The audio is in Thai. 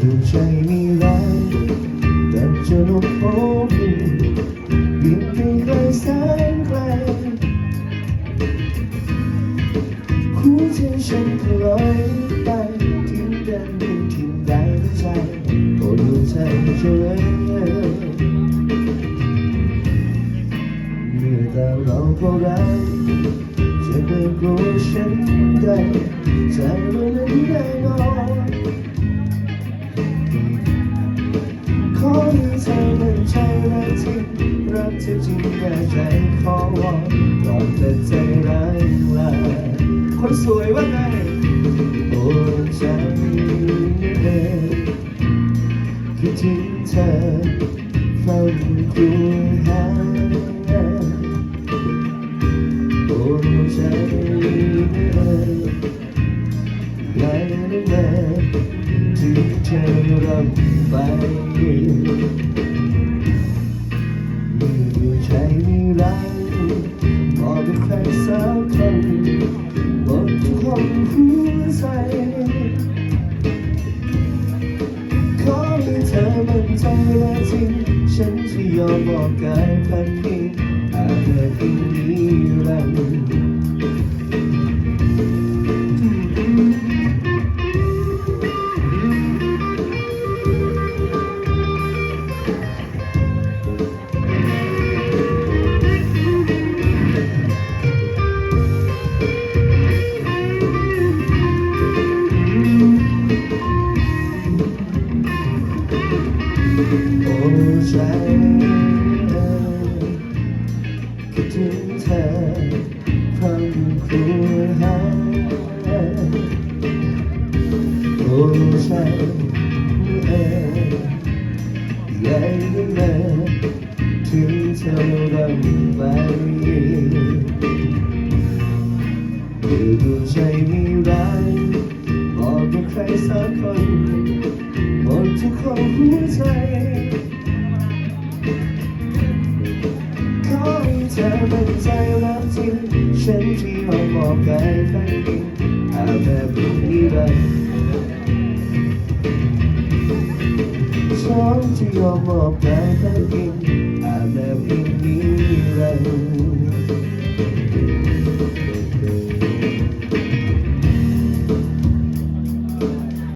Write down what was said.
ดูใจมีแรงแต่จะลงโผล่บินไปไกลแสนไกลหัวใจฉันก็ลอยไปทิ้งแดนดินทิ้งได้ในใจโอ้ดูใจเฉยเมื่อแต่เราก็รักจะไม่กลัวฉันได้ใจเรานั้นแน่ ร้ายลาคนสวยว่าไงโอ้ใจเอ่ยคิดถึงเธอเฝ้าครวญหาโอ้ใจเอ่ยไงรู้ไหมถึงเธอรับไปมือใจ ใจและจริงฉันจะยอมบอกกายพันนี้อาจจะอีกนิ โอ้ใจเอ่ยคิดถึงเธอความครวญหาโอ้ใจเอ่ยใหญ่แม่ถึงเธอรับไปเธอดูใจมีรักบอกกับใครสักคน ทุกครองหัวใจขอให้เธอมั่นใจรักจริงฉันที่ไม่มอบกายทั้งดินอาแบบนิรันดร์ฉันที่ยอมมอบกายทั้งดินอาแบบนิรัน